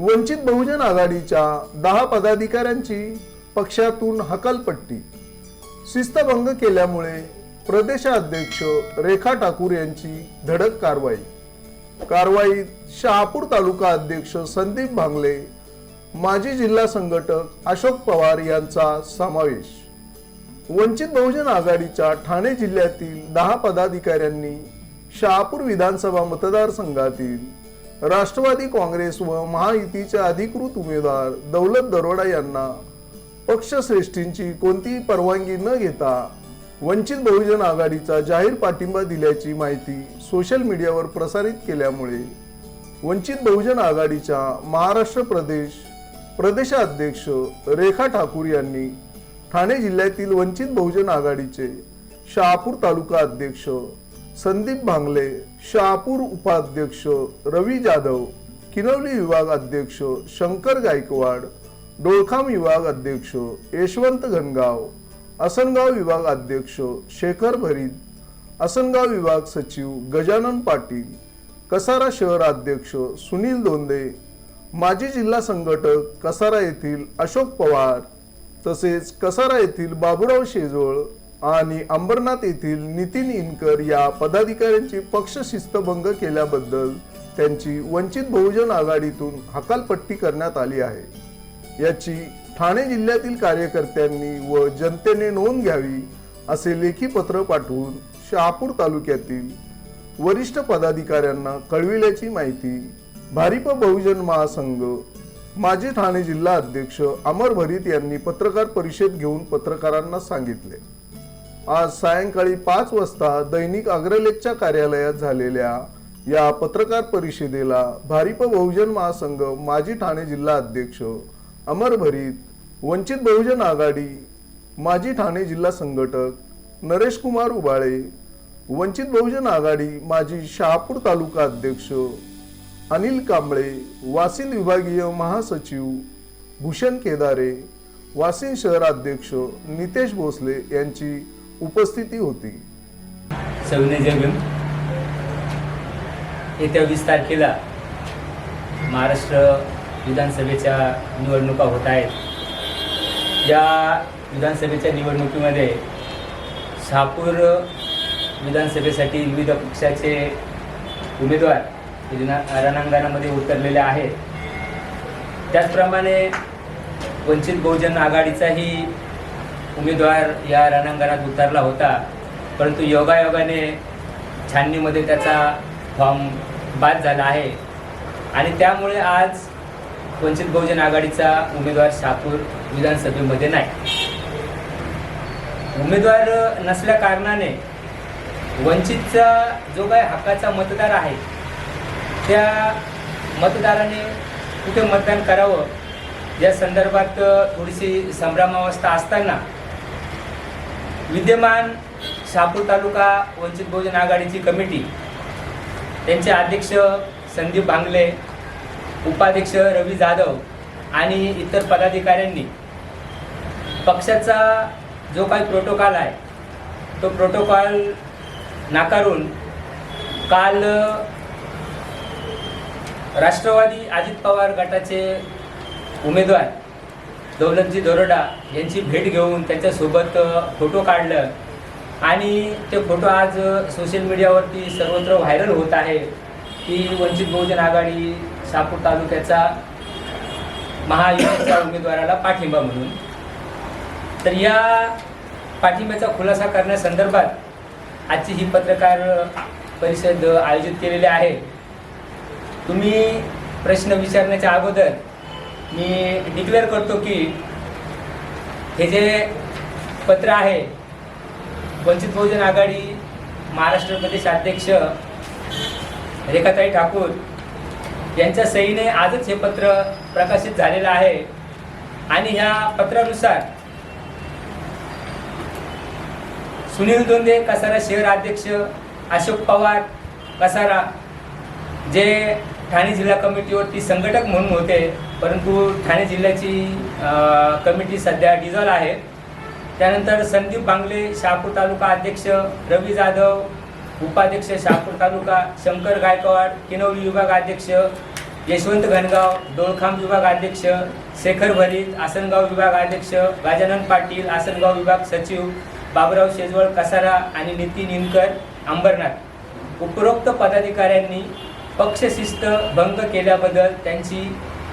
वंचित बहुजन आघाडीच्या दहा पदाधिकाऱ्यांची पक्षातून हकालपट्टी. शिस्तभंग केल्यामुळे प्रदेशाध्यक्ष रेखा ठाकूर यांची धडक कारवाई. कारवाईत शहापूर तालुका अध्यक्ष संदीप भांगले माजी जिल्हा संघटक अशोक पवार यांचा समावेश. वंचित बहुजन आघाडीच्या ठाणे जिल्ह्यातील दहा पदाधिकाऱ्यांनी शहापूर विधानसभा मतदारसंघातील राष्ट्रवादी काँग्रेस व महायुतीचे अधिकृत उमेदवार दौलत दरोडा यांना पक्षश्रेष्ठींची कोणतीही परवानगी न घेता वंचित बहुजन आघाडीचा जाहीर पाठिंबा दिल्याची माहिती सोशल मीडियावर प्रसारित केल्यामुळे वंचित बहुजन आघाडीच्या महाराष्ट्र प्रदेश प्रदेशाध्यक्ष रेखा ठाकूर यांनी ठाणे जिल्ह्यातील वंचित बहुजन आघाडीचे शहापूर तालुका अध्यक्ष संदीप भांगले शहापूर उपाध्यक्ष रवी जाधव किनवली विभाग अध्यक्ष शंकर गायकवाड डोळखाम विभाग अध्यक्ष यशवंत घनगाव असनगाव विभाग अध्यक्ष शेखर भरीत असनगाव विभाग सचिव गजानन पाटील कसारा शहर अध्यक्ष सुनील दोंदे माजी जिल्हा संघटक कसारा येथील अशोक पवार तसेच कसारा येथील बाबुराव शेजवळ आणि अंबरनाथ येथील नितीन इनकर या पदाधिकाऱ्यांची पक्ष शिस्तभंग केल्याबद्दल त्यांची वंचित बहुजन आघाडीतून हकालपट्टी करण्यात आली आहे. याची ठाणे जिल्ह्यातील कार्यकर्त्यांनी व जनतेने नोंद घ्यावी असे लेखी पत्र पाठवून शहापूर तालुक्यातील वरिष्ठ पदाधिकाऱ्यांना कळविल्याची माहिती भारिप बहुजन महासंघ माजी ठाणे जिल्हा अध्यक्ष अमर भरीत यांनी पत्रकार परिषद घेऊन पत्रकारांना सांगितले. आज सायंकाळी पाच वाजता दैनिक अग्रलेखच्या कार्यालयात झालेल्या या पत्रकार परिषदेला भारिप बहुजन महासंघ माजी ठाणे जिल्हा अध्यक्ष अमर भरीत वंचित बहुजन आघाडी माजी ठाणे जिल्हा संघटक नरेश कुमार उबाळे वंचित बहुजन आघाडी माजी शहापूर तालुका अध्यक्ष अनिल कांबळे वासिन विभागीय महासचिव भूषण केदारे वासिन शहर अध्यक्ष नितेश भोसले यांची उपस्थिती होती. सविनय जगन येत्या वीस तारखेला महाराष्ट्र विधानसभेच्या निवडणुका होत आहेत. या विधानसभेच्या निवडणुकीमध्ये शहापूर विधानसभेसाठी विविध पक्षाचे उमेदवार रणांगणामध्ये उतरलेले आहेत. त्याचप्रमाणे वंचित बहुजन आघाडीचाही उमेदवार या रणांगणात उतरला होता. परंतु योगायोगाने छाननीमध्ये त्याचा फॉर्म बाद झाला आहे. आणि त्यामुळे आज वंचित बहुजन आघाडीचा उमेदवार शापूर विधानसभेमध्ये नाही. उमेदवार नसल्या कारणाने वंचितचा जो काही हक्काचा मतदार आहे त्या मतदाराने कुठे मतदान करावं? या संदर्भात थोडीशी संभ्रमावस्था असताना विद्यमान शहापूर तालुका वंचित बहुजन आघाडीची कमिटी. त्यांचे अध्यक्ष संदीप भांगले उपाध्यक्ष रवी जाधव आणि इतर पदाधिकाऱ्यांनी. पक्षाचा जो काही प्रोटोकॉल आहे तो प्रोटोकॉल नाकारून काल राष्ट्रवादी अजित पवार गटाचे उमेदवार दौलतजी दरोडा यांची भेट घेऊन त्यांच्यासोबत फोटो काढलं. आणि ते फोटो आज सोशल मीडियावरती सर्वत्र व्हायरल होत आहे. की वंचित बहुजन आघाडी सापूर तालुक्याचा महायुतीच्या उमेदवाराला पाठिंबा म्हणून. तर या पाठिंब्याचा खुलासा करण्यासंदर्भात आजची ही पत्रकार परिषद आयोजित केलेली आहे. तुम्ही प्रश्न विचारण्याच्या अगोदर मी डिक्लेअर करतो की हे जे पत्र आहे वंचित बहुजन आघाडी महाराष्ट्र प्रदेश अध्यक्ष रेखाताई ठाकूर यांच्या सहीने आजच हे पत्र प्रकाशित झालेलं आहे. आणि ह्या पत्रानुसार सुनील दोंदे कसारा शहर अध्यक्ष अशोक पवार कसारा जे ठाणे जिल्हा कमिटीवरती संघटक म्हणून होते परंतु ठाणे जिल्ह्याची कमिटी सध्या डिझॉल्व आहे. त्यानंतर संदीप बांगले शहापूर तालुका अध्यक्ष रवी जाधव उपाध्यक्ष शहापूर तालुका शंकर गायकवाड किनवली विभाग अध्यक्ष यशवंत घनगाव डोळखांब विभाग अध्यक्ष शेखर भरीत आसनगाव विभाग अध्यक्ष गजानन पाटील आसनगाव विभाग सचिव बाबुराव शेजवळ कसारा आणि नितीन इनकर अंबरनाथ. उपरोक्त पदाधिकाऱ्यांनी पक्षशिस्त भंग केल्याबद्दल त्यांची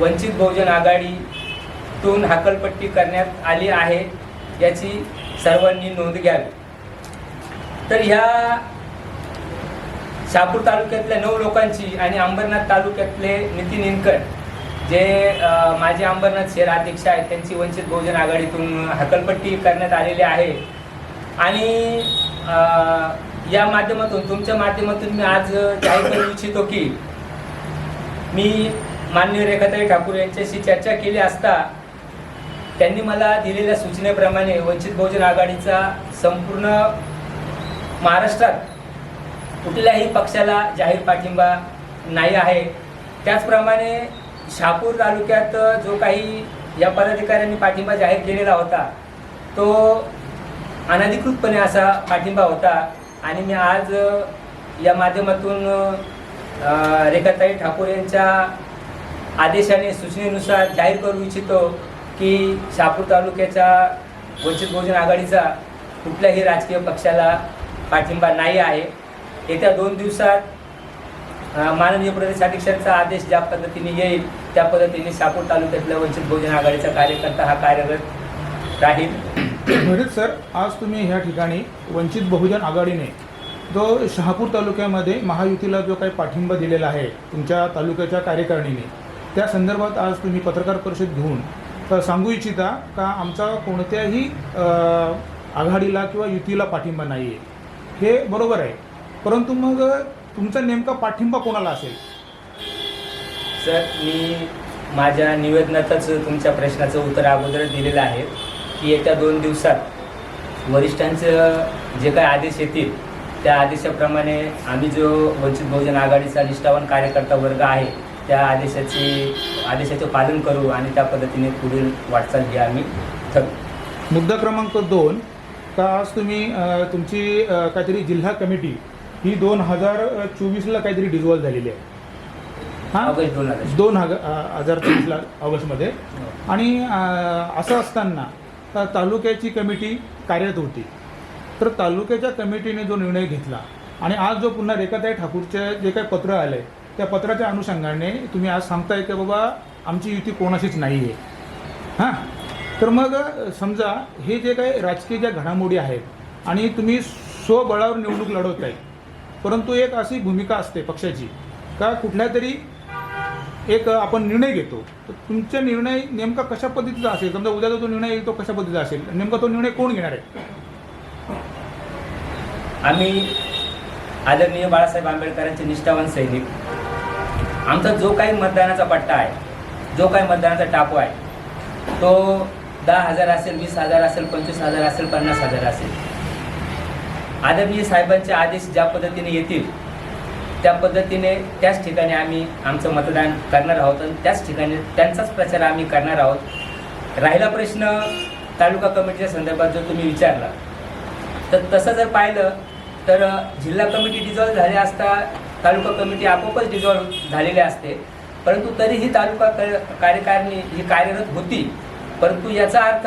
वंचित बहुजन आघाडीतून हाकलपट्टी करण्यात आली आहे याची सर्वांनी नोंद घ्यावी. तर ह्या शहापूर तालुक्यातल्या नऊ लोकांची आणि अंबरनाथ तालुक्यातले नितीन इनकर जे माझे अंबरनाथ शहर अध्यक्ष आहेत त्यांची वंचित बहुजन आघाडीतून हकलपट्टी करण्यात आलेली आहे. आणि या माध्यमातून तुमच्या माध्यमातून मी आज जाहीर करू इच्छितो की मी माननीय रेखाताई ठाकूर यांच्याशी चर्चा केली असता त्यांनी मला दिलेल्या सूचनेप्रमाणे वंचित बहुजन आघाडीचा संपूर्ण महाराष्ट्रात कुठल्याही पक्षाला जाहीर पाठिंबा नाही आहे. त्याचप्रमाणे शहापूर तालुक्यात जो काही या पदाधिकाऱ्यांनी पाठिंबा जाहीर केलेला होता तो अनधिकृतपणे असा पाठिंबा होता आणि मी आज या माध्यमातून रेखाताई ठाकूर यांच्या आदेशाने सूचनेनुसार जाहीर करू इच्छितो की शहापूर तालुक्याच्या वंचित बहुजन आघाडीचा कुठल्याही राजकीय पक्षाला पाठिंबा नाही आहे. येत्या दोन दिवसात माननीय प्रदेश अध्यक्षांचा आदेश ज्या पद्धतीने येईल त्या पद्धतीने शापूर तालुक्यातल्या वंचित बहुजन आघाडीचा कार्यकर्ता हा कार्यरत राहील. म्हणून सर आज तुम्ही ह्या ठिकाणी वंचित बहुजन आघाडीने जो शहापूर तालुक्यामध्ये महायुतीला जो काही पाठिंबा दिलेला आहे तुमच्या तालुक्याच्या कार्यकारिणीने त्या संदर्भात आज तुम्ही पत्रकार परिषद घेऊन सांगू इच्छिता का आमचा कोणत्याही आघाडीला किंवा युतीला पाठिंबा नाही आहे हे बरोबर आहे. परंतु मग तुमचा नेमका पाठिंबा कोणाला असेल? सर मी माझ्या निवेदनातच तुमच्या प्रश्नाचं उत्तर अगोदर दिलेलं आहे की येत्या दोन दिवसात वरिष्ठांचं जे काही आदेश येतील त्या आदेशाप्रमाणे आम्ही जो वंचित बहुजन आघाडीचा निष्ठावान कार्यकर्ता वर्ग आहे त्या आदेशाची आदेशाचे पालन करू आणि त्या पद्धतीने पुढील वाटचाल ही आम्ही ठरवू. मुद्दा क्रमांक दोन का आज तुम्ही तुमची काहीतरी जिल्हा कमिटी ही दोन हजार चोवीसला काहीतरी डिझॉल्व झालेली आहे. हां? ऑगस्ट दोन हजार चोवीसला ऑगस्टमध्ये. आणि असं असताना तालुक्याची कमिटी कार्यरत होती. तर तालुक्याच्या कमिटीने जो निर्णय घेतला आणि आज जो पुन्हा रेखाताई ठाकूरचे जे काही पत्र आलं आहे त्या पत्राच्या अनुषंगाने तुम्ही आज सांगताय की बाबा आमची युती कोणाशीच नाही आहे हां? तर मग समजा हे जे काही राजकीय ज्या घडामोडी आहेत आणि तुम्ही स्वबळावर निवडणूक लढवत आहे परंतु एक अशी भूमिका असते पक्षाची का कुठल्या तरी एक आपण निर्णय घेतो तर तुमचा निर्णय नेमका कशा पद्धतीचा असेल? समजा उद्याचा जो निर्णय येईल तो कशा पद्धतीचा असेल? नेमका तो निर्णय कोण घेणार आहे? आम्ही आदरणीय बाळासाहेब आंबेडकरांचे निष्ठावान सैनिक आमचा जो काही मतदानाचा पट्टा आहे जो काही मतदानाचा टापो आहे तो दहा हजार असेल वीस हजार असेल पंचवीस हजार असेल पन्नास हजार असेल. आदरणीय साहेबांचे आदेश ज्या पद्धतीने येतील त्या पद्धतीने त्याच ठिकाणी आम्ही आमचं मतदान करणार आहोत आणि त्याच ठिकाणी त्यांचाच प्रचार आम्ही करणार आहोत. राहिला प्रश्न तालुका कमिटीच्या संदर्भात जो तुम्ही विचारला तर तसं जर पाहिलं तर जिल्हा कमिटी डिझॉल्व झाली असता तालुका कमिटी आपोआपच डिझॉल्व झालेली असते. परंतु तरीही तालुका कार्यकारिणी ही कार्यरत होती. परंतु याचा अर्थ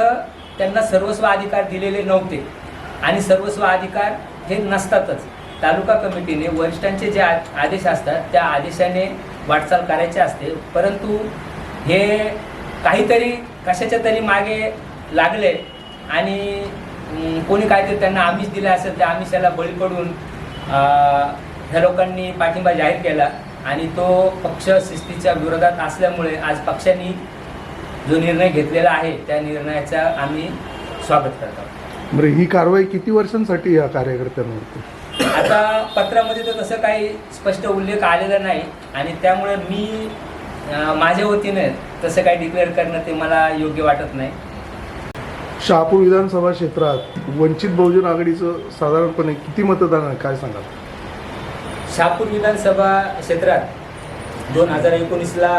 त्यांना सर्वस्व अधिकार दिलेले नव्हते. आणि सर्वस्व अधिकार हे नसतातच. तालुका कमिटीने वरिष्ठांचे जे आ- आदेश असतात त्या आदेशाने वाटचाल करायची असते. परंतु हे काहीतरी कशाच्या तरी मागे लागले आणि कोणी काहीतरी त्यांना आमिष दिलं असेल त्या आमिषाला बळी पडून ह्या लोकांनी पाठिंबा जाहीर केला आणि तो पक्ष शिस्तीच्या विरोधात असल्यामुळे आज पक्षाने जो निर्णय घेतलेला आहे त्या निर्णयाचा आम्ही स्वागत करतो. बरं ही कारवाई किती वर्षांसाठी या कार्यकर्त्यांवरती? आता पत्रामध्ये तर तसं काही स्पष्ट उल्लेख आलेला नाही आणि त्यामुळे मी माझ्या वतीने तसं काही डिक्लेअर करणं ते मला योग्य वाटत नाही. शहापूर विधानसभा क्षेत्रात वंचित बहुजन आघाडीचं साधारणपणे किती मतदान आहे काय सांगाल? शहापूर विधानसभा क्षेत्रात दोन हजार एकोणीसला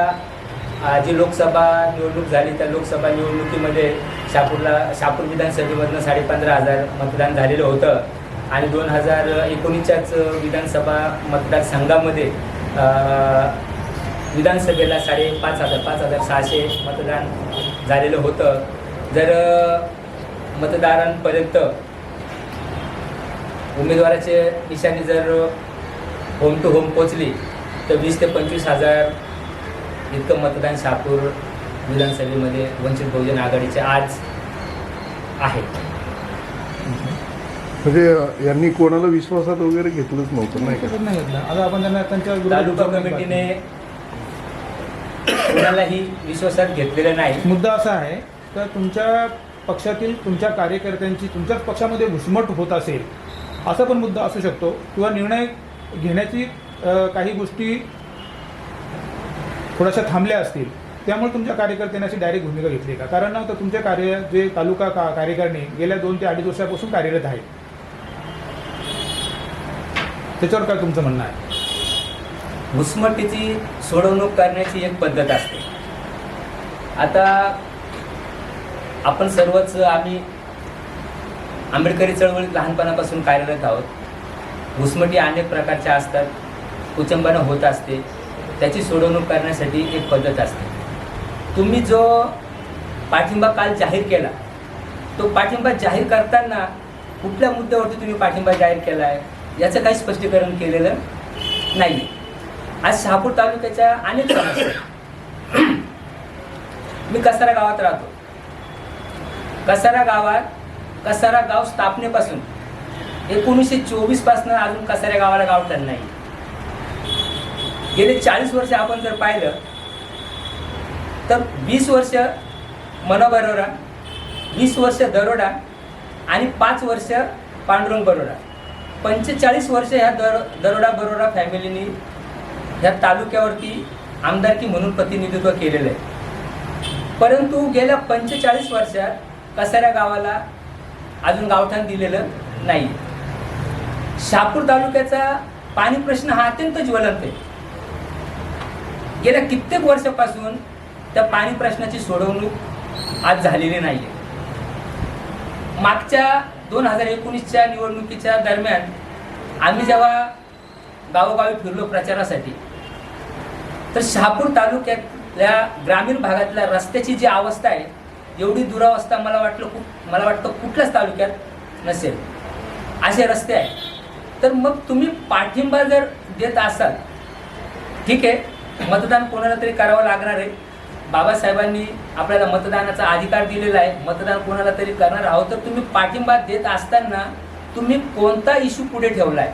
जी लोकसभा निवडणूक झाली त्या लोकसभा निवडणुकीमध्ये शहापूरला शहापूर विधानसभेमधनं साडेपंधरा हजार मतदान झालेलं होतं. आणि दोन हजार एकोणीसच्याच विधानसभा मतदारसंघामध्ये विधानसभेला साडेपाच हजार पाच हजार सहाशे मतदान झालेलं होतं. जर मतदारांपर्यंत उमेदवाराचे निशाणी जर होम टू होम पोचली तर वीस ते पंचवीस हजार इतकं मतदान शहापूर विधानसभेमध्ये वंचित बहुजन आघाडीचे आज आहे. म्हणजे यांनी कोणाला विश्वासात वगैरे घेतलंच नव्हतं नाही का? तसं नाही घेतलं. आता आपण त्यांना त्यांच्या तालुका कमिटीने कोणालाही विश्वासात घेतलेलं नाही. मुद्दा असा आहे तर तुमच्या पक्षातील तुमच्या कार्यकर्त्यांची तुमच्याच पक्षामध्ये घुसमट होत असेल असा पण मुद्दा असू शकतो. किंवा निर्णय घेण्याची काही गोष्टी थोड्याशा थांबल्या असतील त्यामुळे तुमच्या कार्यकर्त्यांनी अशी डायरेक्ट भूमिका घेतली का? कारण आता तुमच्या कार्य जे तालुका का कार्यकारिणी गेल्या दोन ते अडीच वर्षापासून कार्यरत आहे त्याच्यावर काय तुमचं म्हणणं आहे? घुसमटीची सोडवणूक करण्याची एक पद्धत असते. आता आपण सर्वच आम्ही आंबेडकरी चळवळीत लहानपणापासून कार्यरत आहोत. घुसमटी अनेक प्रकारच्या असतात. कुचंबनं होत असते. त्याची सोडवणूक करण्यासाठी एक पद्धत असते. तुम्ही जो पाठिंबा काल जाहीर केला तो पाठिंबा जाहीर करताना कुठल्या मुद्द्यावरती तुम्ही पाठिंबा जाहीर केला आहे याचं काही स्पष्टीकरण केलेलं नाही आज शहापूर तालुक्याच्या अनेक समस्या मी कसारा गावात राहतो. कसारा गावात कसारा गाव स्थापनेपासून एकोणीसशे चोवीसपासून अजून कसाऱ्या गावाला गावठाण नाही. गेले चाळीस वर्ष आपण जर पाहिलं तर वीस वर्ष मनोबरोरा वीस वर्ष दरोडा आणि पाच वर्ष पांडुरंग बरोडा. पंचेचाळीस वर्ष ह्या दर दरोडा बरोडा फॅमिलीनी ह्या तालुक्यावरती आमदारकी म्हणून प्रतिनिधित्व केलेलं आहे. परंतु गेल्या पंचेचाळीस वर्षात कसाऱ्या गावाला अजून गावठाण दिलेलं नाही. शहापूर तालुक्याचा पाणी प्रश्न हा अत्यंत ज्वलंत आहे. गेल्या कित्येक वर्षापासून त्या पाणी प्रश्नाची सोडवणूक आज झालेली नाही आहे मागच्या दोन हजार एकोणीसच्या निवडणुकीच्या दरम्यान आम्ही जेव्हा गावोगावी फिरलो प्रचारासाठी तर शहापूर तालुक्यातल्या ग्रामीण भागातल्या रस्त्याची जी अवस्था आहे एवढी दुरावस्था मला वाटलं खूप मला वाटतं कुठल्याच तालुक्यात नसेल. असे रस्ते आहेत. तर मग तुम्ही पाठिंबा जर देत असाल ठीक आहे मतदान कोणाला तरी करावं लागणार आहे. बाबासाहेबांनी आपल्याला मतदानाचा अधिकार दिलेला आहे. मतदान कोणाला तरी करणार आहोत. तर तुम्ही पाठिंबा देत असताना तुम्ही कोणता इश्यू पुढे ठेवला आहे?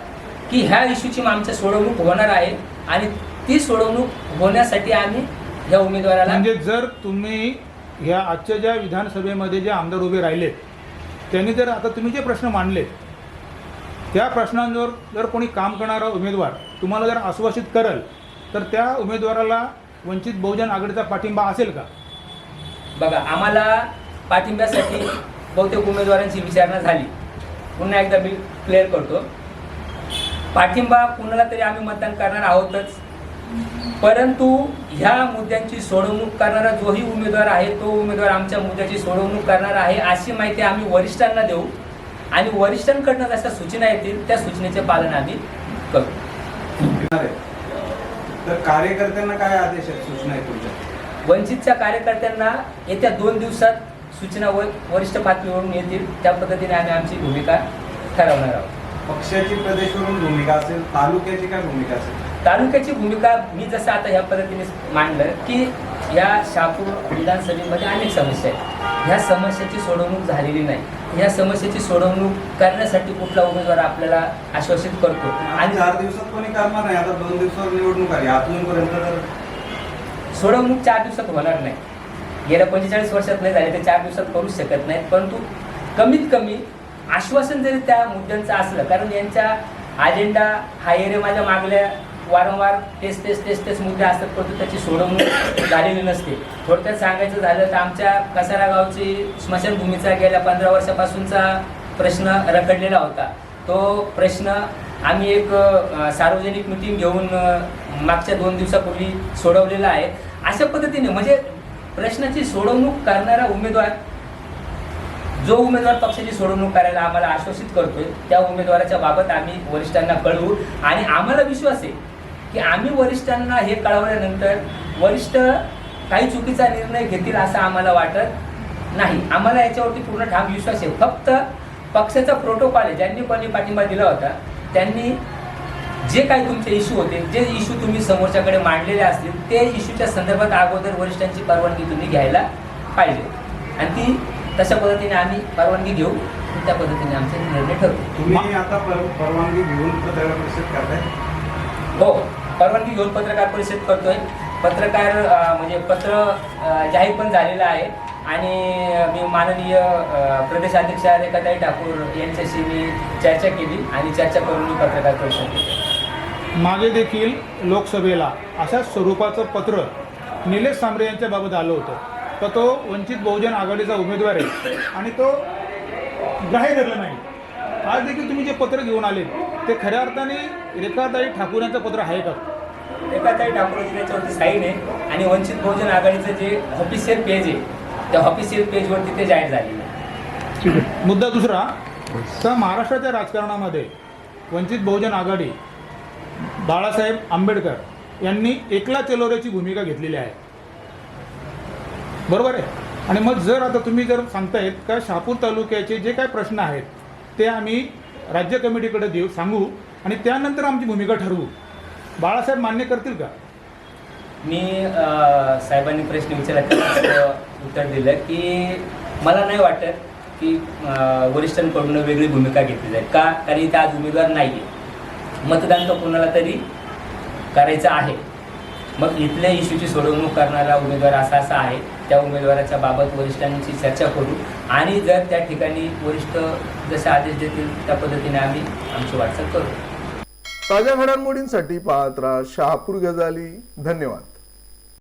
की ह्या इश्यूची आमच्या सोडवणूक होणार आहे आणि ती सोडवणूक होण्यासाठी आम्ही ह्या उमेदवाराला म्हणजे जर तुम्ही ह्या आजच्या ज्या विधानसभेमध्ये जे आमदार उभे राहिलेत त्यांनी जर आता तुम्ही जे प्रश्न मांडलेत त्या प्रश्नांवर जर कोणी काम करणारा उमेदवार तुम्हाला जर आश्वासित करेल तर त्या उमेदवाराला वंचित बहुजन आघाडीचा पाठिंबा असेल का? बघा आम्हाला पाठिंब्यासाठी बहुतेक उमेदवारांची विचारणा झाली. पुन्हा एकदा मी क्लिअर करतो. पाठिंबा कुणाला तरी आम्ही मतदान करणार आहोतच. परंतु ह्या मुद्द्यांची सोडवणूक करणारा जोही उमेदवार आहे तो उमेदवार आमच्या मुद्द्याची सोडवणूक करणार आहे अशी माहिती आम्ही वरिष्ठांना देऊ. आणि वरिष्ठांकडनं जशा सूचना येतील त्या सूचनेचे पालन आम्ही करू. तर कार्यकर्त्यांना काय आदेश आहेत सूचना आहेत तुमच्या? वंचितच्या कार्यकर्त्यांना येत्या दोन दिवसात सूचना व वरिष्ठ पातळीवरून येतील त्या पद्धतीने आम्ही आमची भूमिका ठरवणार आहोत. पक्षाची प्रदेशवरून भूमिका असेल तालुक्याची काय भूमिका असेल? तालुक्याची भूमिका मी जसं आता ह्या पद्धतीने मांडलं की या शहापूर विधानसभेमध्ये अनेक समस्या आहेत. ह्या समस्याची सोडवणूक झालेली नाही. ह्या समस्येची सोडवणूक करण्यासाठी कुठला उमेदवार आपल्याला आश्वासित करतो? आणि चार दिवसात कोणी करणार नाही. आता दोन दिवसावर निवडणूक आली. आतूनपर्यंत तर सोडवणूक चार दिवसात होणार नाही. गेल्या पंचेचाळीस वर्षात नाही झाले ते चार दिवसात करूच शकत नाहीत. परंतु कमीत कमी आश्वासन जरी त्या मुद्द्यांचं असलं कारण यांच्या अजेंडा हा एरिया माझ्या मागल्या वारंवार तेच तेच तेच तेच मुद्दे असतात परंतु त्याची सोडवणूक झालेली नसते. थोडक्यात सांगायचं झालं तर आमच्या कसारा गावची स्मशानभूमीचा गेल्या पंधरा वर्षापासूनचा प्रश्न रखडलेला होता. तो प्रश्न आम्ही एक सार्वजनिक मिटिंग घेऊन मागच्या दोन दिवसापूर्वी सोडवलेला आहे. अशा पद्धतीने म्हणजे प्रश्नाची सोडवणूक करणारा उमेदवार जो उमेदवार पक्षाची सोडवणूक करायला आम्हाला आश्वासित करतोय त्या उमेदवाराच्या बाबत आम्ही वरिष्ठांना कळवू. आणि आम्हाला विश्वास आहे की आम्ही वरिष्ठांना हे कळवल्यानंतर वरिष्ठ काही चुकीचा निर्णय घेतील असं आम्हाला वाटत नाही. आम्हाला याच्यावरती पूर्ण ठाम विश्वास आहे. फक्त पक्षाचा प्रोटोकॉल आहे. ज्यांनी कोणी पाठिंबा दिला होता त्यांनी जे काही तुमचे इश्यू होते जे इश्यू तुम्ही समोरच्याकडे मांडलेले असतील ते इश्यूच्या संदर्भात अगोदर वरिष्ठांची परवानगी तुम्ही घ्यायला पाहिजे. आणि ती तशा पद्धतीने आम्ही परवानगी घेऊ. त्या पद्धतीने आमचे निर्णय ठरवू. तुम्ही आता परवानगी घेऊन पत्रकार परिषद करताय? हो परवानगी घेऊन पत्रकार परिषद करतोय. पत्रकार म्हणजे पत्र जाहीर पण झालेलं आहे. आणि मी माननीय प्रदेशाध्यक्ष रेखाताई ठाकूर यांच्याशी मी चर्चा केली आणि चर्चा करून मी पत्रकार परिषद केली मागे देखील लोकसभेला अशाच स्वरूपाचं पत्र निलेश सांबरे यांच्या बाबत आलं होतं. तर तो वंचित बहुजन आघाडीचा उमेदवार आहे आणि तो ग्राह्य धरलं नाही. आज देखील तुम्ही जे पत्र घेऊन आले ते खऱ्या अर्थाने रेखाताई ठाकूर यांचं पत्र आहे का? रेखाताई ठाकूर याच्यावरती साईन आहे आणि वंचित बहुजन आघाडीचं जे ऑफिशियल पेज आहे त्या ऑफिशियल पेजवरती ते जाहीर झालेलं आहे. मुद्दा दुसरा तर महाराष्ट्राच्या राजकारणामध्ये वंचित बहुजन आघाडी बाळासाहेब आंबेडकर यांनी एकला चलोऱ्याची भूमिका घेतलेली आहे. बरोबर आहे? आणि मग जर आता तुम्ही जर सांगतायत का शहापूर तालुक्याचे जे काय प्रश्न आहेत ते आम्ही राज्य कमिटीकडे देऊ सांगू आणि त्यानंतर आमची भूमिका ठरवू. बाळासाहेब मान्य करतील का? मी अ, साहेबांनी प्रश्न विचारला त्याचं उत्तर दिलं की मला नाही वाटत की अ, वरिष्ठांकडून वेगळी भूमिका घेतली जाईल. का? कारण इथे आज उमेदवार नाही आहे मतदान तर कोणाला तरी करायचं आहे. मग इथल्या इश्यूची सोडवणूक करणारा उमेदवार असा असा आहे. त्या उमेदवाराच्या बाबत वरिष्ठांची चर्चा करू. आणि जर त्या ठिकाणी वरिष्ठ जसे आदेश देतील त्या पद्धतीने आम्ही आमची वाटचाल करू. ताज्या घडामोडींसाठी पाहत राहा शहापूर गजाली. धन्यवाद.